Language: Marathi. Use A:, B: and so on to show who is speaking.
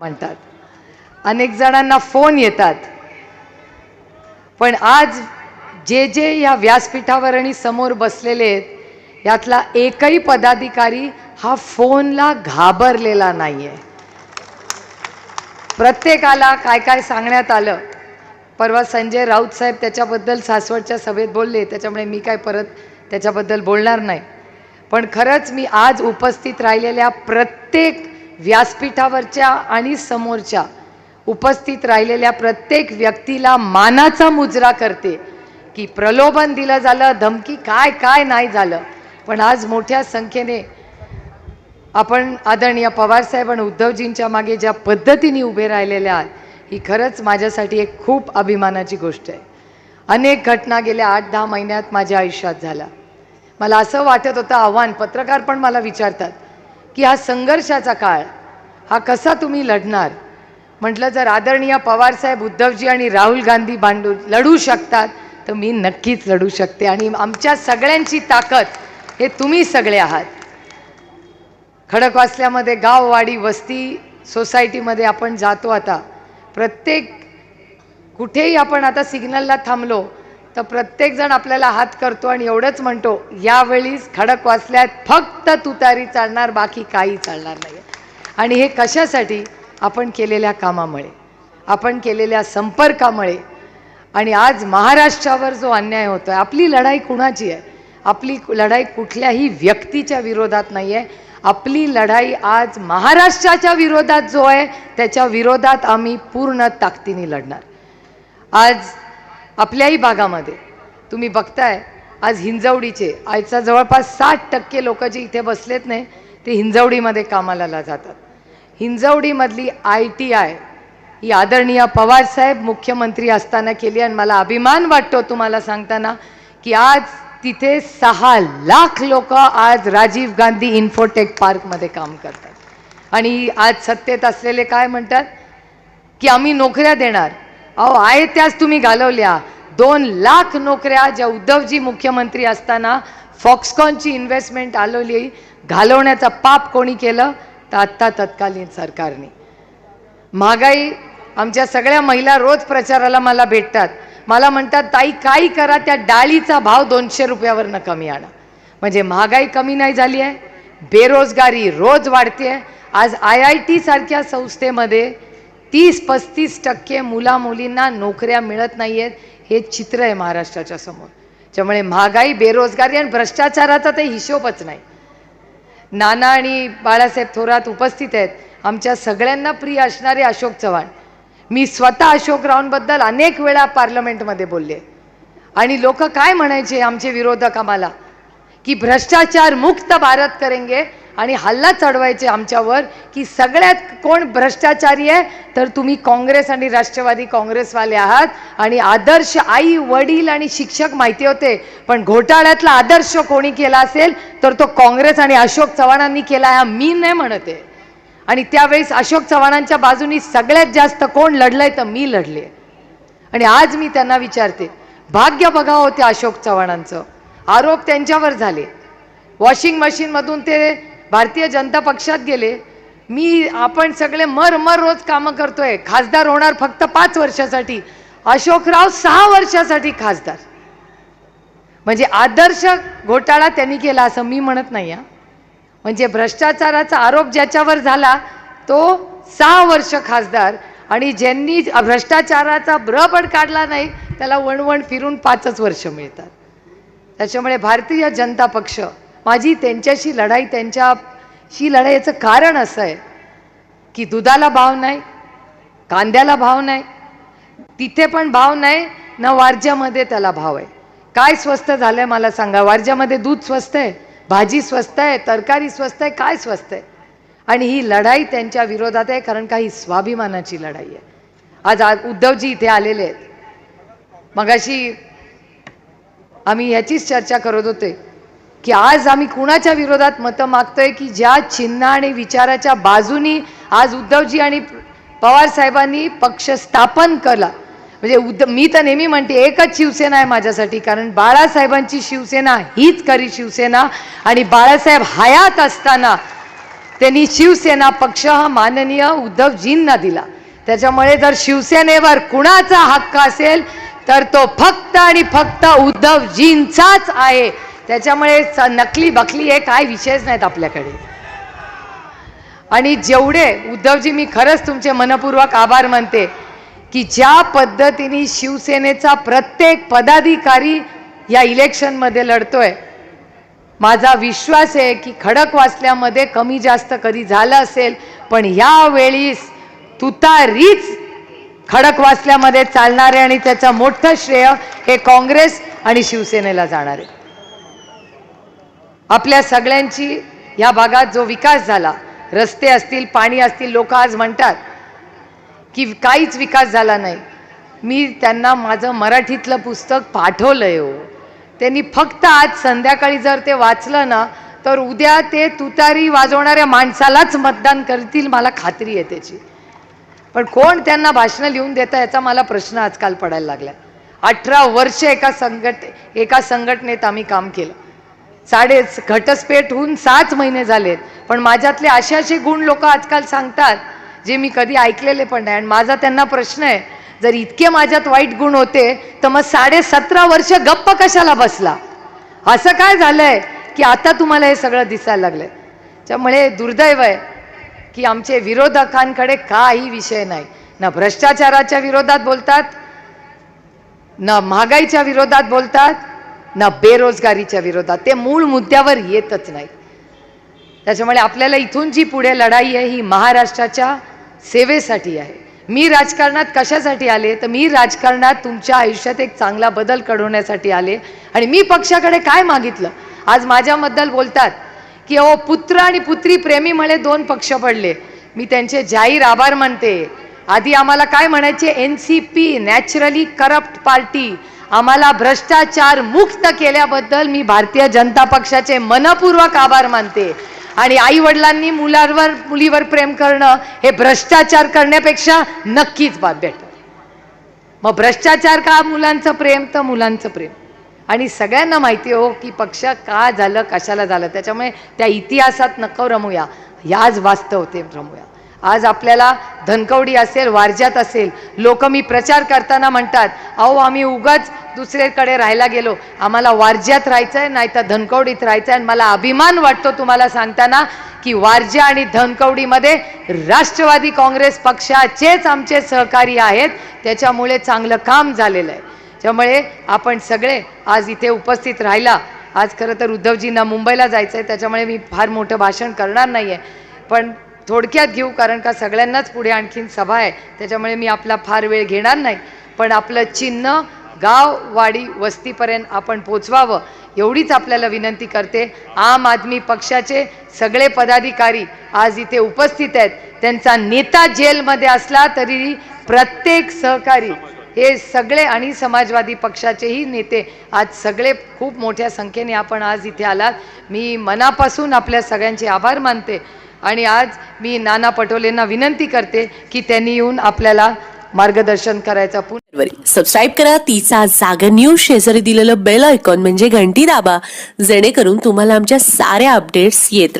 A: म्हणतात. अनेक जणांना फोन येतात. पण आज जे जे या व्यासपीठावर आणि समोर बसलेले आहेत यातला एकही पदाधिकारी हा फोनला घाबरलेला नाहीये. प्रत्येकाला काय काय सांगण्यात आलं. परवा संजय राऊत साहेब त्याच्याबद्दल सासवडच्या सभेत बोलले त्याच्यामुळे मी काय परत त्याच्याबद्दल बोलणार नाही. पण खरंच मी आज उपस्थित राहिलेल्या प्रत्येक व्यासपीठावरच्या आणि समोरच्या उपस्थित राहिलेल्या प्रत्येक व्यक्तीला मानाचा मुजरा करते की प्रलोभन दिलं झालं धमकी काय काय नाही झालं. पण आज मोठ्या संख्येने आपण आदरणीय पवारसाहेब आणि उद्धवजींच्या मागे ज्या पद्धतीने उभे राहिलेले आहात ही खरंच माझ्यासाठी एक खूप अभिमानाची गोष्ट आहे. अनेक घटना गेल्या आठ दहा महिन्यात माझ्या आयुष्यात झाल्या. मला असं वाटत होतं आव्हान पत्रकार पण मला विचारतात की हा संघर्षाचा काळ हा कसा तुम्ही लढणार? म्हटलं जर आदरणीय पवारसाहेब उद्धवजी आणि राहुल गांधी बांडू लढू शकतात तर मी नक्कीच लढू शकते. आणि आमच्या सगळ्यांची ताकद हे तुम्ही सगळे आहात. खडकवासल्यामध्ये गाववाडी वस्ती सोसायटीमध्ये आपण जातो आता. प्रत्येक कुठेही आपण आता सिग्नलला थांबलो तर प्रत्येकजण आपल्याला हात करतो आणि एवढंच म्हणतो यावेळीस खडक वाचल्यात फक्त तुतारी चालणार बाकी काही चालणार नाही आणि हे कशासाठी? आपण केलेल्या कामामुळे आपण केलेल्या संपर्कामुळे. आणि आज महाराष्ट्रावर जो अन्याय होतो आहे आपली लढाई कुणाची आहे? आपली लढाई कुठल्याही व्यक्तीच्या विरोधात नाही आहे आपली लढाई आज महाराष्ट्राच्या विरोधात जो आहे त्याच्या विरोधात आम्ही पूर्ण ताकदीने लढणार. आज आपल्याही भागामध्ये. तुम्ही बघताय आज हिंजवडीचे आजचा जवळपास साठ टक्के लोक जे इथे बसलेत नाही ते हिंजवडीमध्ये कामाला ला जातात. हिंजवडीमधली आय टी आय ही आदरणीय पवारसाहेब मुख्यमंत्री असताना केली आणि मला अभिमान वाटतो तुम्हाला सांगताना की आज तिथे सहा लाख लोक आज राजीव गांधी इन्फोटेक पार्कमध्ये काम करतात. आणि आज सत्तेत असलेले काय म्हणतात की आम्ही नोकऱ्या देणार. अहो आहे त्याच तुम्ही घालवल्या. दोन लाख नोकऱ्या ज्या उद्धवजी मुख्यमंत्री असताना फॉक्सकॉनची इन्व्हेस्टमेंट आलेली घालवण्याचं पाप कोणी केलं? तर आत्ता तत्कालीन सरकारने. महागाई आमच्या सगळ्या महिला रोज प्रचाराला मला भेटतात. मला म्हणतात ताई काही करा त्या डाळीचा भाव दोनशे रुपयावरनं कमी आणा. म्हणजे महागाई कमी नाही झाली आहे बेरोजगारी रोज वाढते आज आय आय टी सारख्या संस्थेमध्ये तीस पस्तीस टक्के मुला मुलींना नोकऱ्या मिळत नाही आहेत हे चित्र आहे महाराष्ट्राच्या समोर. त्यामुळे महागाई बेरोजगारी आणि भ्रष्टाचाराचा ते हिशोबच नाही. नाना आणि बाळासाहेब थोरात उपस्थित आहेत. आमच्या सगळ्यांना प्रिय असणारे अशोक चव्हाण. मी स्वतः अशोकरावांबद्दल अनेक वेळा पार्लमेंटमध्ये बोलले. आणि लोक काय म्हणायचे आमचे विरोधक आम्हाला? की भ्रष्टाचार मुक्त भारत करेंगे आणि हल्ला चढवायचे आमच्यावर की सगळ्यात कोण भ्रष्टाचारी आहे तर तुम्ही काँग्रेस आणि राष्ट्रवादी काँग्रेसवाले आहात. आणि आदर्श आई वडील आणि शिक्षक माहिती होते पण घोटाळ्यातला आदर्श कोणी केला असेल तर तो काँग्रेस आणि अशोक चव्हाणांनी केला हा मी नाही म्हणते आणि त्यावेळेस अशोक चव्हाणांच्या बाजूनी सगळ्यात जास्त कोण लढलंय तर मी लढले. आणि आज मी त्यांना विचारते भाग्य बघा होते अशोक चव्हाणांचं. आरोप त्यांच्यावर झाले. वॉशिंग मशीनमधून ते भारतीय जनता पक्षात गेले मी आपण सगळे मर मर रोज कामं करतोय. खासदार होणार फक्त पाच वर्षासाठी. अशोकराव सहा वर्षासाठी खासदार. म्हणजे आदर्श घोटाळा त्यांनी केला असं मी म्हणत नाही हा. म्हणजे भ्रष्टाचाराचा आरोप ज्याच्यावर झाला तो सहा वर्ष खासदार आणि ज्यांनी भ्रष्टाचाराचा ब्रबड काढला नाही त्याला वणवण फिरून पाचच वर्ष मिळतात. त्याच्यामुळे भारतीय जनता पक्ष माझी त्यांच्याशी लढाई त्यांच्याशी लढाईचं कारण असं आहे की दुधाला भाव नाही कांद्याला भाव नाही तिथे पण भाव नाही ना वारज्यामध्ये त्याला भाव आहे. काय स्वस्त झालं आहे मला सांगा? वारज्यामध्ये दूध स्वस्त आहे भाजी स्वस्त आहे तरकारी स्वस्त आहे काय स्वस्त आहे? आणि ही लढाई त्यांच्या विरोधात आहे कारण का ही स्वाभिमानाची लढाई आहे. आज आज उद्धवजी इथे आलेले आहेत. मगाशी आम्ही ह्याचीच चर्चा करत होते. की आज आम्ही कुणाच्या विरोधात मतं मागतोय की ज्या चिन्ह आणि विचाराच्या बाजूनी आज उद्धवजी आणि पवार साहेबांनी पक्ष स्थापन केला. म्हणजे उद्ध मी तर नेहमी म्हणते एकच शिवसेना आहे माझ्यासाठी कारण बाळासाहेबांची शिवसेना हीच खरी शिवसेना आणि बाळासाहेब हयात असताना त्यांनी शिवसेना पक्ष हा माननीय उद्धवजींना दिला. त्याच्यामुळे जर शिवसेनेवर कुणाचा हक्क असेल तर तो फक्त आणि फक्त उद्धवजींचाच आहे. त्याच्यामुळे नकली बकली हे काय विषयच नाहीत आपल्याकडे. आणि जेवढे उद्धवजी मी खरंच तुमचे मनपूर्वक आभार मानते की ज्या पद्धतीने शिवसेनेचा प्रत्येक पदाधिकारी या इलेक्शनमध्ये लढतोय माझा विश्वास आहे की खडकवासल्यामध्ये कमी जास्त कधी झालं असेल पण यावेळीस तुतारीच खडकवासल्यामध्ये वाचल्यामध्ये चालणारे आणि त्याचं मोठं श्रेय हे काँग्रेस आणि शिवसेनेला जाणार आहे. आपल्या सगळ्यांची या भागात जो विकास झाला रस्ते असतील पाणी असतील लोक आज म्हणतात की काहीच विकास झाला नाही. मी त्यांना माझं मराठीतलं पुस्तक पाठवलंय हो. त्यांनी फक्त आज संध्याकाळी जर ते वाचलं ना तर उद्या ते तुतारी वाजवणाऱ्या माणसालाच मतदान करतील मला खात्री आहे त्याची. पण कोण त्यांना भाषणं लिहून देतं याचा मला प्रश्न आजकाल पडायला लागला अठरा वर्ष एका संघट एका संघटनेत आम्ही काम केलं. साडे घटस्फेट होऊन सात महिने झालेत. पण माझ्यातले असे असे गुण लोक आजकाल सांगतात जे मी कधी ऐकलेले पण नाही. आणि माझा त्यांना प्रश्न आहे जर इतके माझ्यात वाईट गुण होते तर मग साडे सतरा वर्ष गप्प कशाला बसला? असं काय झालंय की आता तुम्हाला हे सगळं दिसायला लागलंय? त्यामुळे दुर्दैव आहे की आमचे विरोधकांकडे काही विषय नाही. ना भ्रष्टाचाराच्या विरोधात बोलतात ना महागाईच्या विरोधात बोलतात ना बेरोजगारीच्या विरोधात. ते मूळ मुद्द्यावर येतच नाही त्याच्यामुळे आपल्याला इथून जी पुढे लढाई आहे ही महाराष्ट्राच्या सेवेसाठी आहे. मी राजकारणात कशासाठी आले? तर मी राजकारणात तुमच्या आयुष्यात एक चांगला बदल घडवण्यासाठी आले. आणि मी पक्षाकडे काय मागितलं? आज माझ्याबद्दल बोलतात की अहो पुत्र आणि पुत्री प्रेमीमुळे दोन पक्ष पडले. मी त्यांचे जाहीर आभार मानते. आधी आम्हाला काय म्हणायचे? N C P naturally corrupt party. आम्हाला भ्रष्टाचार मुक्त केल्याबद्दल मी भारतीय जनता पक्षाचे मनपूर्वक आभार मानते. आणि आई वडिलांनी मुलांवर मुलीवर प्रेम करणं हे भ्रष्टाचार करण्यापेक्षा नक्कीच बाद भेट मग भ्रष्टाचार का मुलांचं प्रेम? तर मुलांचं प्रेम. आणि सगळ्यांना माहिती हो की पक्ष का झालं कशाला झालं त्याच्यामुळे त्या इतिहासात नको रमूया. याच वास्तव ते रमूया. आज आपल्याला धनकवडी असेल वारज्यात असेल लोक मी प्रचार करताना म्हणतात अहो आम्ही उगाच दुसरीकडे राहायला गेलो. आम्हाला वारज्यात राहायचं आहे नाही तर धनकवडीत राहायचं आहे आणि मला अभिमान वाटतो तुम्हाला सांगताना की वारज्या आणि धनकवडीमध्ये राष्ट्रवादी काँग्रेस पक्षाचेच आमचे सहकारी आहेत. त्याच्यामुळे चांगलं काम झालेलं आहे. त्यामुळे आपण सगळे आज इथे उपस्थित राहिला. आज खरं तर उद्धवजींना मुंबईला जायचं आहे त्याच्यामुळे मी फार मोठं भाषण करणार नाही आहे पण थोडक्यात घेऊ कारण का सगळ्यांनाच पुढे आणखीन सभा आहे. त्याच्यामुळे मी आपला फार वेळ घेणार नाही. पण आपलं चिन्ह गाव वाडी वस्तीपर्यंत आपण पोचवावं. एवढीच आपल्याला विनंती करते. आम आदमी पक्षाचे सगळे पदाधिकारी आज इथे उपस्थित आहेत. त्यांचा नेता जेलमध्ये असला तरी प्रत्येक सहकारी हे सगळे आणि समाजवादी पक्षाचेही नेते आज सगळे खूप मोठ्या संख्येने आपण आज इथे आलात. मी मनापासून आपल्या सगळ्यांचे आभार मानते. आणि आज मी नाना पटोलेंना विनंती करते की त्यांनी येऊन आपल्याला मार्गदर्शन करायचा पुन्हा
B: सबस्क्राईब करा तिचा जागर न्यूज शेजारी दिलेलं बेल आयकॉन म्हणजे घंटी दाबा जेणेकरून तुम्हाला आमच्या साऱ्या अपडेट्स येत